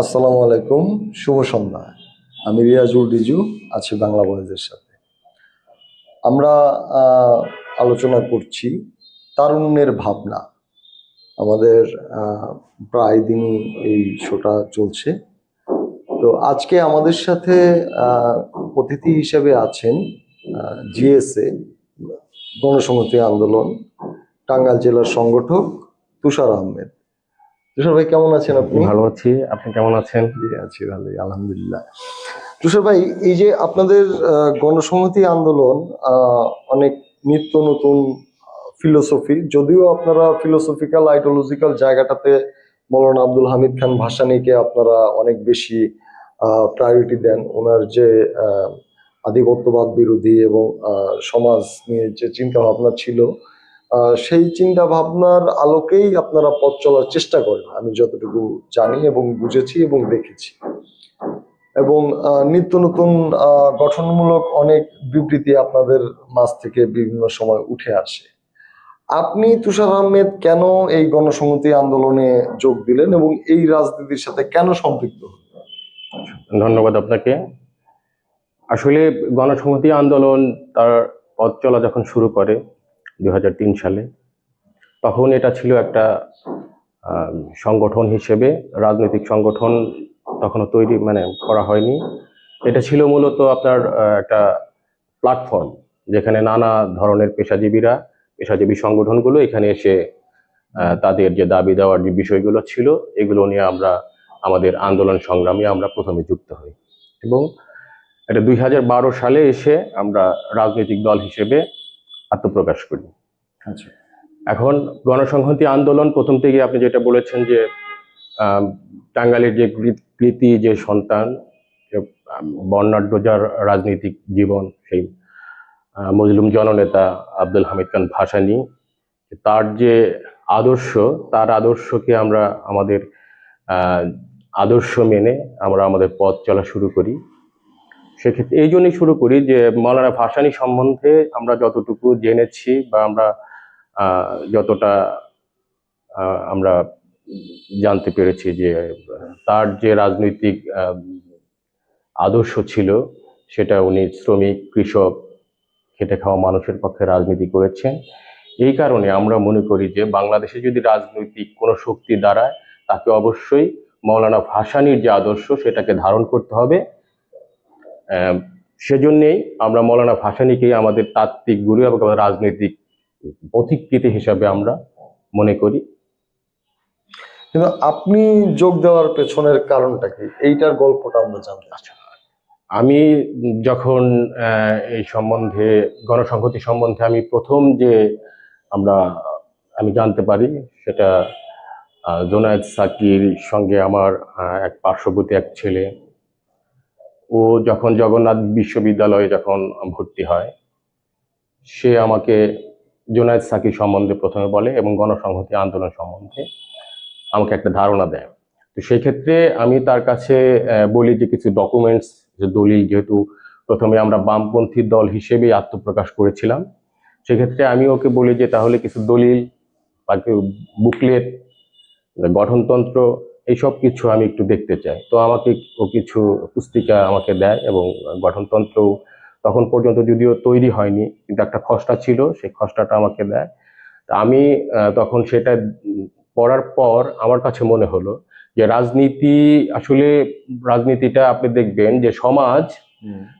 আসসালামু আলাইকুম, শুভ সন্ধ্যা। আমি রিয়াজুল রিজু, আছি বাংলা বয়েজের সাথে। আমরা আলোচনা করছি তারুণ্যের ভাবনা। আমাদের প্রায় দিনই এই শোটা চলছে। তো আজকে আমাদের সাথে অতিথি হিসেবে আছেন জিএসএ গণসংহতি আন্দোলন, টাঙ্গাইল জেলার সংগঠক তুষার আহমেদ। তুষার ভাই কেমন আছেন আপনি? ভালো আছি। আপনি কেমন আছেন? আছি ভালোই আলহামদুলিল্লাহ। তুষার ভাই এই যে আপনাদের গণসংহতি আন্দোলন অনেক নিত্য নতুন ফিলোসফি যদিও আপনারা ফিলোসফিক্যাল আইডিওলজিক্যাল জায়গাটাতে মৌলানা আব্দুল হামিদ খান ভাসানীকে আপনারা অনেক বেশি প্রায়োরিটি দেন। ওনার যে আহ, আধিপত্যবাদ বিরোধী এবং আহ, সমাজ নিয়ে যে চিন্তা ভাবনা ছিল সেই চিন্তা ভাবনার আলোকেই আপনারা পথ চলার চেষ্টা করেন। আমি যতটুকু জানি এবং বুঝেছি এবং দেখেছি। এবং নিত্য নতুন গঠনমূলক অনেক বিবৃতি আপনাদের মাঝ থেকে বিভিন্ন সময় উঠে আসে। আপনি তুষার আহমেদ কেন এই গণসংহতি আন্দোলনে যোগ দিলেন এবং এই রাজনীতির সাথে কেন সম্পৃক্ত ধন্যবাদ আপনাকে। আসলে গণসংহতি আন্দোলন তার পথ চলা যখন শুরু করে দু হাজার তিন সালে। তখন এটা ছিল একটা সংগঠন হিসেবে, রাজনৈতিক সংগঠন তখনও তৈরি মানে করা হয়নি। এটা ছিল মূলত আপনার একটা প্ল্যাটফর্ম যেখানে নানা ধরনের পেশাজীবীরা, পেশাজীবী সংগঠনগুলো এখানে এসে তাদের যে দাবি দেওয়ার যে বিষয়গুলো ছিল, এগুলো নিয়ে আমরা, আমাদের আন্দোলন সংগ্রামে আমরা প্রথমে যুক্ত হই। এবং এটা দুই হাজার বারো সালে এসে আমরা রাজনৈতিক দল হিসেবে আত্মপ্রকাশ করি। আচ্ছা। এখন গণসংহতি আন্দোলন প্রথম থেকে আপনি যেটা বলেছেন যে টাঙ্গালের যে কৃতি যে সন্তান যে, বর্ণাঢ্য যার রাজনৈতিক জীবন সেই মজলুম জননেতা আব্দুল হামিদ খান ভাসানী তার যে আদর্শ তার আদর্শকে আমরা আমাদের আদর্শ মেনে আমরা আমাদের পথ চলা শুরু করি। সেক্ষেত্রে এই জন্যই শুরু করি যে মৌলানা ভাসানী সম্বন্ধে আমরা যতটুকু জেনেছি বা আমরা যতটা আমরা জানতে পেরেছি যে তার যে রাজনৈতিক আদর্শ ছিল সেটা উনি শ্রমিক, কৃষক, খেটে খাওয়া মানুষের পক্ষে রাজনীতি করেছেন। এই কারণে আমরা মনে করি যে বাংলাদেশে যদি রাজনৈতিক কোনো শক্তি দাঁড়ায়, তাকে অবশ্যই মৌলানা ভাসানীর যে আদর্শ সেটাকে ধারণ করতে হবে। সেজন্যেই আমরা মৌলানা ভাসানীকেই আমাদের তাত্ত্বিক গুরু এবং রাজনৈতিক পথিকৃতি হিসাবে আমরা মনে করি। কিন্তু আপনি যোগ দেওয়ার পেছনের কারণটা কি? এইটার গল্পটা আমরা জানতে চাই। আমি যখন এই সম্বন্ধে গণসংহতি সম্বন্ধে আমি প্রথম যে আমরা আমি জানতে পারি সেটা জোনায়েদ সাকির সঙ্গে আমার এক পার্শ্ববর্তী এক ছেলে ও যখন জগন্নাথ বিশ্ববিদ্যালয়ে যখন ভর্তি হয়, সে আমাকে জোনায়েদ সাকির সম্বন্ধে প্রথমে বলে এবং গণসংহতি আন্দোলন সম্বন্ধে আমাকে একটা ধারণা দেয়। তো সেই ক্ষেত্রে আমি তার কাছে বলি যে কিছু ডকুমেন্টস যে দলিল যেহেতু প্রথমে আমরা বামপন্থী দল হিসেবেই আত্মপ্রকাশ করেছিলাম, সেক্ষেত্রে আমি ওকে বলি যে তাহলে কিছু দলিল বা বুকলেট গঠনতন্ত্র এইসব কিছু আমি একটু দেখতে চাই। তো আমাকে ও কিছু পুস্তিকা আমাকে দেয় এবং গঠনতন্ত্র তখন পর্যন্ত যদিও তৈরি হয়নি কিন্তু একটা খসড়া ছিল সেই খসড়াটা আমাকে দেয়। তা আমি তখন সেটা পড়ার পর আমার কাছে মনে হলো যে রাজনীতি আসলে রাজনীতিটা আপনি দেখবেন যে সমাজ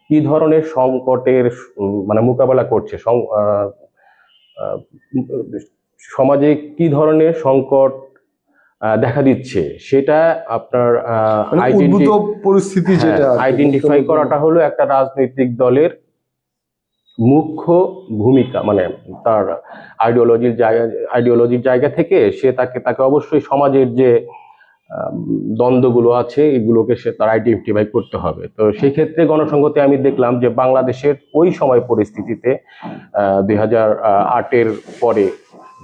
কি ধরনের সংকটের মানে মোকাবেলা করছে সমাজে কি ধরনের সংকট দেখা দিচ্ছে। সেটা আপনার মানে পরিস্থিতি যেটা আইডেন্টিফাই করাটা হলো একটা রাজনৈতিক দলের মুখ্য ভূমিকা মানে তার আইডিওলজির জায়গা আইডিওলজির জায়গা থেকে সে তাকে তাকে অবশ্যই সমাজের যে দ্বন্দ্বগুলো আছে এগুলোকে সে তার আইডেন্টিফাই করতে হবে। তো সেই ক্ষেত্রে গণসংহতি আমি দেখলাম যে বাংলাদেশের ওই সময় পরিস্থিতিতে দুই হাজার আটের পরে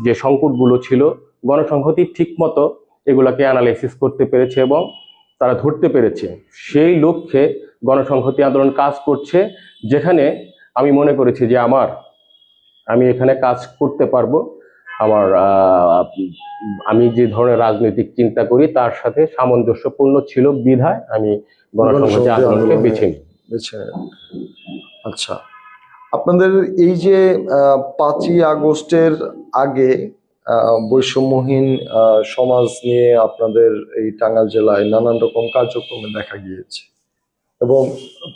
যে সংকটগুলো ছিল গণসংহতি ঠিক মতো এগুলাকে অ্যানালাইসিস করতে পেরেছে এবং তারা ধরতে পেরেছে। সেই লক্ষ্যে গণসংহতি আন্দোলন কাজ করছে যেখানে আমি মনে করেছি যে আমার আমি এখানে কাজ করতে পারব। আমার আমি যে ধরনের রাজনৈতিক চিন্তা করি তার সাথে সামঞ্জস্যপূর্ণ ছিল বিধায় আমি গণসংহতি আন্দোলনকে বেছে নিই। বেছে আচ্ছা আপনাদের এই যে পাঁচই আগস্টের আগে বৈষম্যহীন সমাজ নিয়ে আপনাদের এই টাঙ্গাইল জেলায় নানান রকম কার্যক্রমে দেখা গিয়েছে। এবং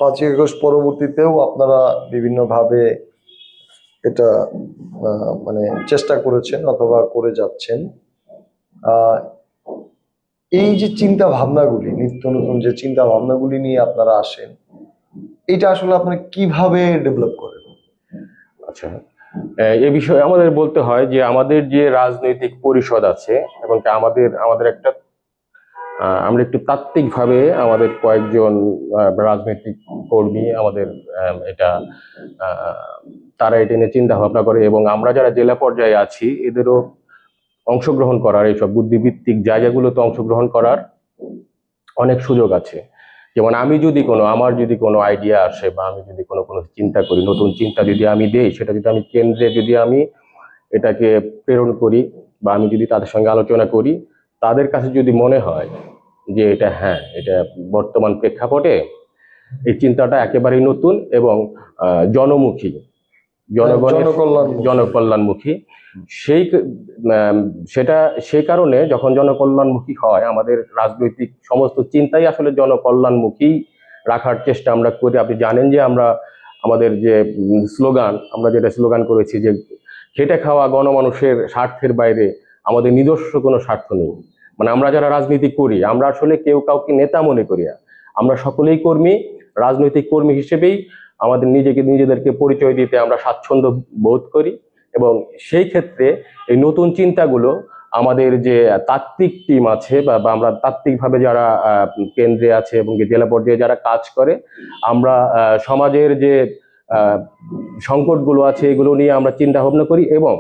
পাঁচই আগস্ট পরবর্তীতেও আপনারা বিভিন্নভাবে এটা মানে চেষ্টা করেছেন অথবা করে যাচ্ছেন। এই যে চিন্তা ভাবনাগুলি নিত্য নতুন যে চিন্তা ভাবনাগুলি নিয়ে আপনারা আসেন, এটা আসলে আপনারা কীভাবে ডেভেলপ করেন? আচ্ছা এ বিষয়ে আমাদের বলতে হয় যে আমাদের যে রাজনৈতিক পরিষদ আছে এবং আমাদের আমাদের একটা আমরা একটু তাত্ত্বিকভাবে আমাদের কয়েকজন রাজনৈতিক কর্মী আমাদের এটা তারা এটা নিয়ে চিন্তা ভাবনা করে এবং আমরা যারা জেলা পর্যায়ে আছি, এদেরও অংশগ্রহণ করার এইসব বুদ্ধিভিত্তিক জায়গাগুলোতে অংশগ্রহণ করার অনেক সুযোগ আছে। যেমন আমি যদি কোনো, আমার যদি কোনো আইডিয়া আসে বা আমি যদি কোনো কোনো চিন্তা করি, নতুন চিন্তা যদি আমি দেই, সেটা যদি আমি কেন্দ্রে যদি আমি এটাকে প্রেরণ করি বা আমি যদি তাদের সঙ্গে আলোচনা করি, তাদের কাছে যদি মনে হয় যে এটা হ্যাঁ এটা বর্তমান প্রেক্ষাপটে এই চিন্তাটা একেবারেই নতুন এবং জনমুখী। জনগণের জনকল্যাণমুখী। সেই সেটা সেই কারণে যখন জনকল্যাণমুখী হয় আমাদের রাজনৈতিক সমস্ত চিন্তাই আসলে জনকল্যাণমুখী রাখার চেষ্টা আমরা করি। আপনি জানেন যে আমরা আমাদের যে স্লোগান আমরা যেটা স্লোগান করেছি যে খেটে খাওয়া গণমানুষের স্বার্থের বাইরে আমাদের নিজস্ব কোনো স্বার্থ নেই। মানে আমরা যারা রাজনীতি করি আমরা আসলে কেউ কাউকে নেতা মনে করি আমরা সকলেই কর্মী রাজনৈতিক কর্মী হিসেবেই আমাদের নিজেকে, নিজেদেরকে পরিচয় দিতে আমরা স্বাচ্ছন্দ্য বোধ করি এবং সেই ক্ষেত্রে এই নতুন চিন্তাগুলো আমাদের যে তাত্ত্বিক টিম আছে বা আমরা তাত্ত্বিকভাবে যারা কেন্দ্রে আছে এবং জেলা পর্যায়ে যারা কাজ করে, আমরা সমাজের যে সংকটগুলো আছে এগুলো নিয়ে আমরা চিন্তা ভাবনা করি এবং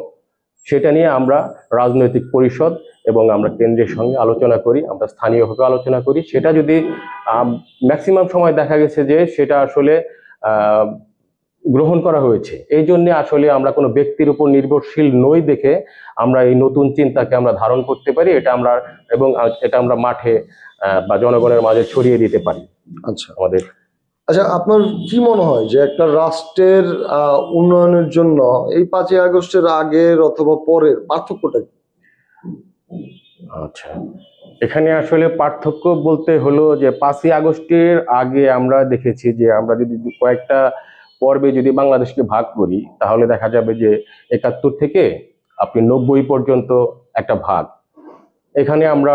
সেটা নিয়ে আমরা রাজনৈতিক পরিষদ এবং আমরা কেন্দ্রের সঙ্গে আলোচনা করি, আমরা স্থানীয়ভাবে আলোচনা করি। সেটা যদি ম্যাক্সিমাম সময় দেখা গেছে যে সেটা আসলে গ্রহণ করা হয়েছে। এই জন্য আসলে আমরা কোনো ব্যক্তির উপর নির্ভরশীল নই দেখে আমরা এই নতুন চিন্তাকে আমরা ধারণ করতে পারি এটা আমরা এবং এটা আমরা মাঠে বা জনগণের মাঝে ছড়িয়ে দিতে পারি। আচ্ছা। আমাদের আচ্ছা আপনার কি মনে হয় যে একটা রাষ্ট্রের উন্নয়নের জন্য এই পাঁচই আগস্টের আগের অথবা পরের পার্থক্যটা কি? আচ্ছা। এখানে আসলে পার্থক্য বলতে হলো যে পাঁচই আগস্টের আগে আমরা দেখেছি যে আমরা যদি কয়েকটা পর্বে যদি বাংলাদেশকে ভাগ করি, তাহলে দেখা যাবে যে একাত্তর থেকে আপনি নব্বই পর্যন্ত একটা ভাগ। এখানে আমরা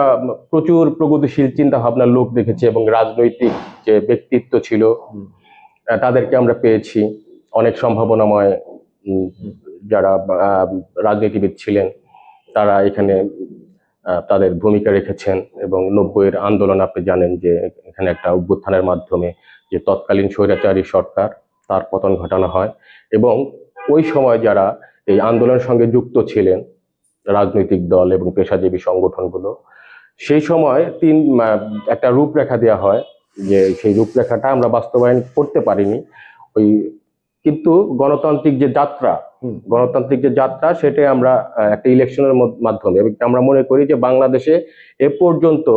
প্রচুর প্রগতিশীল চিন্তা ভাবনার লোক দেখেছি এবং রাজনৈতিক যে ব্যক্তিত্ব ছিল তাদেরকে আমরা পেয়েছি। অনেক সম্ভাবনাময় যারা রাজনীতিবিদ ছিলেন, তারা এখানে তাদের ভূমিকা রেখেছেন এবং নব্বইয়ের আন্দোলন আপনি জানেন যে এখানে একটা অভ্যুত্থানের মাধ্যমে যে তৎকালীন স্বৈরাচারী সরকার, তার পতন ঘটানো হয় এবং ওই সময় যারা এই আন্দোলনের সঙ্গে যুক্ত ছিলেন রাজনৈতিক দল এবং পেশাজীবী সংগঠনগুলো, সেই সময় তিন একটা রূপরেখা দেওয়া হয় যে সেই রূপরেখাটা আমরা বাস্তবায়ন করতে পারিনি। ওই কিন্তু গণতান্ত্রিক যে যাত্রা গণতান্ত্রিক যে যাত্রা সেটাই আমরা একটা ইলেকশনের মাধ্যমে এবং আমরা মনে করি যে বাংলাদেশে এ পর্যন্ত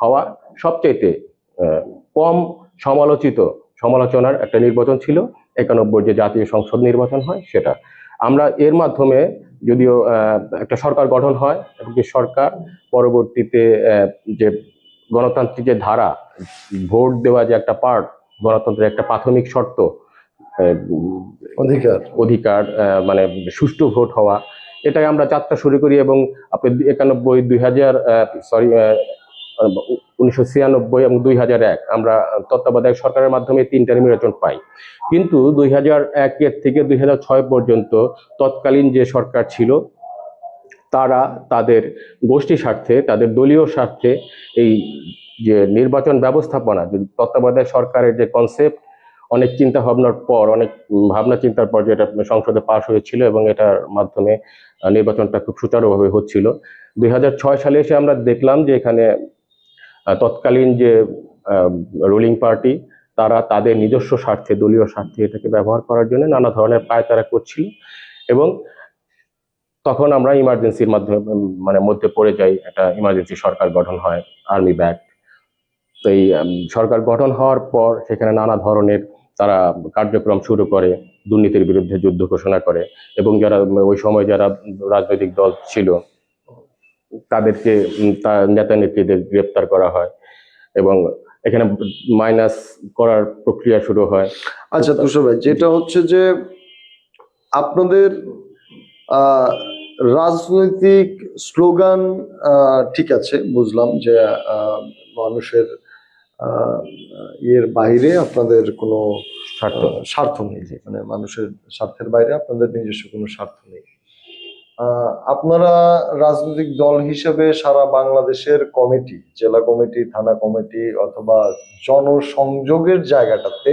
হওয়া সবচাইতে আহ, কম সমালোচিত সমালোচনার একটা নির্বাচন ছিল। একানব্বই যে জাতীয় সংসদ নির্বাচন হয় সেটা। আমরা এর মাধ্যমে যদিও একটা সরকার গঠন হয় এবং যে সরকার পরবর্তীতে যে গণতান্ত্রিক যে ধারা ভোট দেওয়া যে একটা পার্ট গণতন্ত্রের একটা প্রাথমিক শর্ত অধিকার। অধিকার মানে সুষ্ঠু ভোট হওয়া এটাই আমরা যাত্রা শুরু করি এবং আপনি একানব্বই দুই হাজার সরি উনিশশো ছিয়ানব্বই এবং দুই হাজার এক আমরা তত্ত্বাবধায়ক সরকারের মাধ্যমে তিনটা নির্বাচন পাই। কিন্তু দুই হাজার একের থেকে দুই হাজার ছয় পর্যন্ত তৎকালীন যে সরকার ছিল তারা তাদের গোষ্ঠী স্বার্থে তাদের দলীয় স্বার্থে এই যে নির্বাচন ব্যবস্থাপনা যে তত্ত্বাবধায়ক সরকারের যে কনসেপ্ট অনেক চিন্তা ভাবনার পর, অনেক ভাবনা চিন্তার পর যেটা সংসদে পাশ হয়েছিল এবং এটার মাধ্যমে নির্বাচনটা খুব সুচারুভাবে হচ্ছিল। দুই হাজার ছয় সালে এসে আমরা দেখলাম যে এখানে তৎকালীন যে রুলিং পার্টি তারা তাদের নিজস্ব স্বার্থে, দলীয় স্বার্থে এটাকে ব্যবহার করার জন্য নানা ধরনের পায় তারা করছিল এবং তখন আমরা ইমার্জেন্সির মাধ্যমে মানে মধ্যে পড়ে যাই, একটা ইমার্জেন্সি সরকার গঠন হয় আর্মি ব্যাক তো এই সরকার গঠন হওয়ার পর সেখানে নানা ধরনের তারা কার্যক্রম শুরু করে, দুর্নীতির বিরুদ্ধে যুদ্ধ ঘোষণা করে এবং যারা ওই সময় যারা রাজনৈতিক দল ছিল, তাদেরকে নেতা নেত্রীদের গ্রেপ্তার করা হয় এবং এখানে মাইনাস করার প্রক্রিয়া শুরু হয়। আচ্ছা তুষার ভাই, যেটা হচ্ছে যে আপনাদের রাজনৈতিক স্লোগান ঠিক আছে, বুঝলাম যে মানুষের ইয়ের বাইরে আপনাদের কোনো স্বার্থ নেই। মানে মানুষের স্বার্থের বাইরে আপনাদের নিজস্ব কোনো স্বার্থ নেই। আপনারা রাজনৈতিক দল হিসেবে সারা বাংলাদেশের কমিটি জেলা কমিটি থানা কমিটি অথবা জনসংযোগের জায়গাটাতে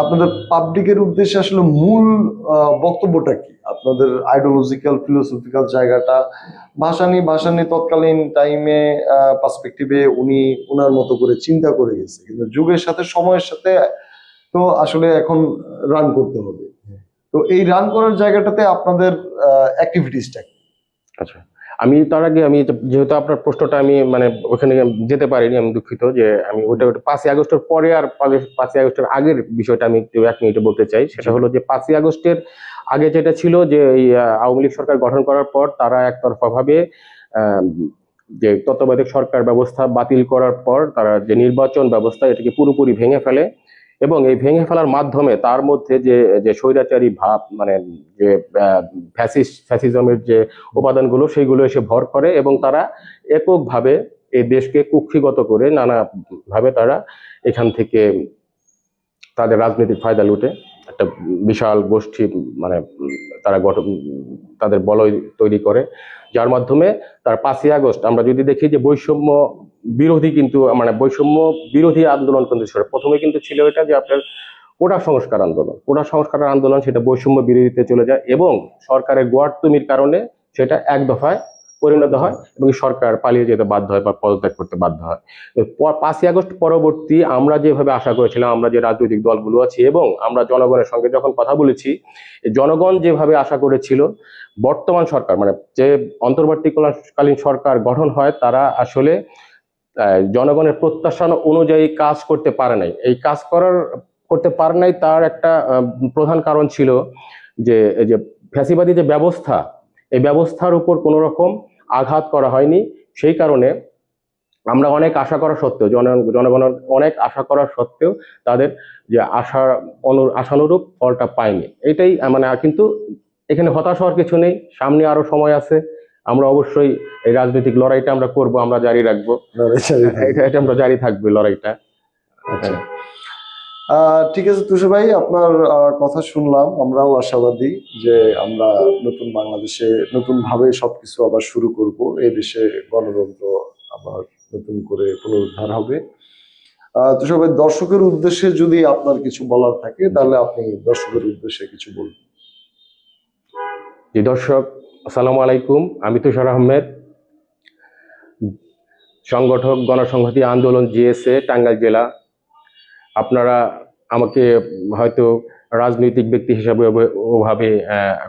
আপনাদের পাবলিকের উদ্দেশ্যে আসলে মূল বক্তব্যটা কি? আপনাদের আইডিওলজিক্যাল ফিলোসফিক্যাল জায়গাটা? ভাসানি ভাসানি তৎকালীন টাইমে পার্সপেক্টিভে উনি ওনার মতো করে চিন্তা করে গেছে। কিন্তু যুগের সাথে, সময়ের সাথে তো আসলে এখন রান করতে হবে। তো এই রান করার জায়গাটাতে আপনাদের অ্যাক্টিভিটিসটা আচ্ছা। আমি তার আগে আমি যেহেতু আপনার প্রশ্নটা আমি মানে ওখানে যেতে পারিনি, আমি দুঃখিত যে আমি ওটা পাঁচই আগস্টের পরে আর পাঁচই- আগস্টের আগের বিষয়টা আমি একটু এক মিনিটে বলতে চাই। সেটা হলো যে পাঁচই আগস্টের আগে যেটা ছিল যে এই আওয়ামী লীগ সরকার গঠন করার পর তারা একতরফা ভাবে যে তত্ত্বাবধায়ক সরকার ব্যবস্থা বাতিল করার পর তারা যে নির্বাচন ব্যবস্থা এটাকে পুরোপুরি ভেঙে ফেলে। এবং এই ভেঙে ফেলার মাধ্যমে তার মধ্যে যে যে স্বৈরাচারী ভাব মানে যে ফ্যাসিস্ট ফ্যাসিজমের যে উপাদানগুলো সেইগুলো এসে ভর করে এবং তারা এককভাবে এই দেশকে কুক্ষিগত করে নানা ভাবে তারা এখান থেকে তাদের রাজনৈতিক ফায়দা লুটে। একটা বিশাল গোষ্ঠী মানে তারা গঠন, তাদের বলয় তৈরি করে, যার মাধ্যমে তার পাঁচই আগস্ট, আমরা যদি দেখি যে বৈষম্য বিরোধী কিন্তু মানে বৈষম্য বিরোধী আন্দোলন কিন্তু ছিল। প্রথমে কিন্তু ছিল এটা যে আপনার কোটা সংস্কার আন্দোলন। কোটা সংস্কার আন্দোলন সেটা বৈষম্য বিরোধীতে চলে যায় এবং সরকারের গোয়ার্তুমির কারণে সেটা এক দফায় পরিণত হয় এবং সরকার পালিয়ে যেতে বাধ্য হয় বা পদত্যাগ করতে বাধ্য হয়। পাঁচই আগস্ট পরবর্তী আমরা যেভাবে আশা করেছিলাম, আমরা যে রাজনৈতিক দলগুলো আছি এবং আমরা জনগণের সঙ্গে যখন কথা বলেছি, জনগণ যেভাবে আশা করেছিল, বর্তমান সরকার মানে যে অন্তর্বর্তীকালীন সরকার গঠন হয়, তারা আসলে জনগণের প্রত্যাশা অনুযায়ী কাজ করতে পারে নাই। এই কাজ করার, করতে পারে নাই তার একটা প্রধান কারণ ছিল যে যে ফ্যাসিবাদী যে ব্যবস্থা, এই ব্যবস্থার উপর কোনো রকম আঘাত করা হয়নি। সেই কারণে আমরা অনেক আশা করা সত্ত্বেও, জন জনগণের অনেক আশা করা সত্ত্বেও তাদের যে আশা অনু, আশানুরূপ ফলটা পায়নি। এটাই মানে কিন্তু এখানে হতাশ হওয়ার কিছু নেই। সামনে আরও সময় আছে। আমরা অবশ্যই এই রাজনৈতিক লড়াইটা আমরা করব আমরা জারি রাখব। এটা আমরা জারি থাকবে লড়াইটা। আচ্ছা। আহ, ঠিক আছে তুষার ভাই আপনার কথা শুনলাম আমরাও আশাবাদী যে আমরা নতুন বাংলাদেশে নতুন ভাবে সবকিছু আবার শুরু করব। এই দেশে গণতন্ত্র আবার নতুন করে পুনরুদ্ধার হবে। তুষার ভাই দর্শকের উদ্দেশ্যে যদি আপনার কিছু বলার থাকে তাহলে আপনি দর্শকের উদ্দেশ্যে কিছু বলুন। জি দর্শক আসসালামু আলাইকুম, আমি তুষার আহমেদ। সংগঠক গণসংহতি আন্দোলন জিএসএ, টাঙ্গাইল জেলা। আপনারা আমাকে হয়তো রাজনৈতিক ব্যক্তি হিসাবে ওভাবে-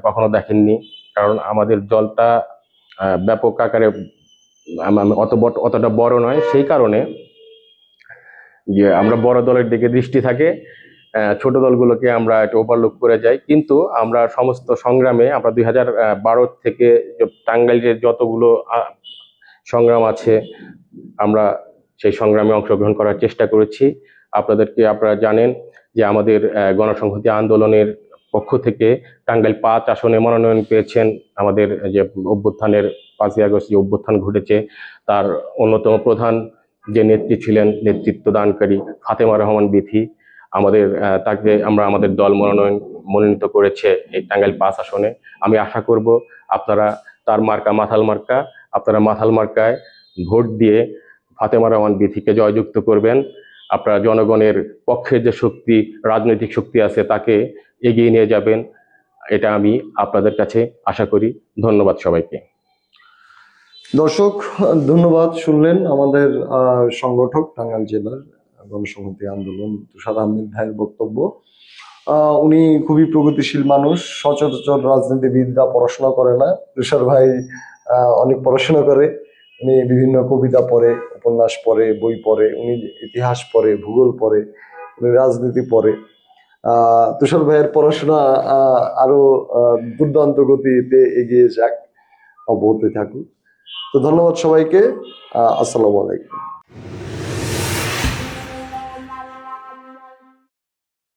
কখনো দেখেননি। কারণ আমাদের দলটা ব্যাপক আকারে অত অতটা বড় নয়। সেই কারণে যে আমরা বড় দলের দিকে দৃষ্টি থাকে। ছোট দলগুলোকে আমরা একটু ওভারলুক করে যাই। কিন্তু আমরা সমস্ত সংগ্রামে আমরা দুই হাজার বারো থেকে টাঙ্গাইলের যতগুলো সংগ্রাম আছে, আমরা সেই সংগ্রামে অংশগ্রহণ করার চেষ্টা করেছি। আপনাদেরকে আপনারা জানেন যে আমাদের গণসংহতি আন্দোলনের পক্ষ থেকে টাঙ্গাইল পাঁচ আসনে মনোনয়ন পেয়েছেন আমাদের যে অভ্যুত্থানের পাঁচই আগস্ট যে অভ্যুত্থান ঘটেছে, তার অন্যতম প্রধান যে নেত্রী ছিলেন নেতৃত্ব দানকারী ফাতেমা রহমান বিথি। আমাদের তাকে আমরা আমাদের দল মনোনয়ন, মনোনীত করেছে এই টাঙ্গাইল পাঁচ আসনে। আমি আশা করব আপনারা তার মার্কা মাথাল মার্কা, আপনারা মাথাল মার্কায় ভোট দিয়ে ফাতেমা রহমান বিথিকে জয়যুক্ত করবেন। আপনারা জনগণের পক্ষের যে শক্তি, রাজনৈতিক শক্তি আছে তাকে এগিয়ে নিয়ে যাবেন, এটা আমি আপনাদের কাছে আশা করি। ধন্যবাদ সবাইকে। দর্শক, ধন্যবাদ শুনলেন আমাদের সংগঠক টাঙ্গাইল জেলার গণসংহতি আন্দোলন, তুষার আহমেদ ভাইয়ের বক্তব্য। উনি খুবই প্রগতিশীল মানুষ, সচরাচর রাজনীতিবিদরা পড়াশোনা করে না। তুষার ভাই অনেক পড়াশোনা করে। উনি বিভিন্ন কবিতা পড়ে, উপন্যাস পড়ে, বই পড়ে, উনি ইতিহাস পড়ে, ভূগোল পড়ে, উনি রাজনীতি পড়ে। তুষার ভাইয়ের পড়াশোনা আরও দুর্দান্ত গতিতে এগিয়ে যাক, অব্যাহত থাকুক। তো ধন্যবাদ সবাইকে। আসসালামু আলাইকুম।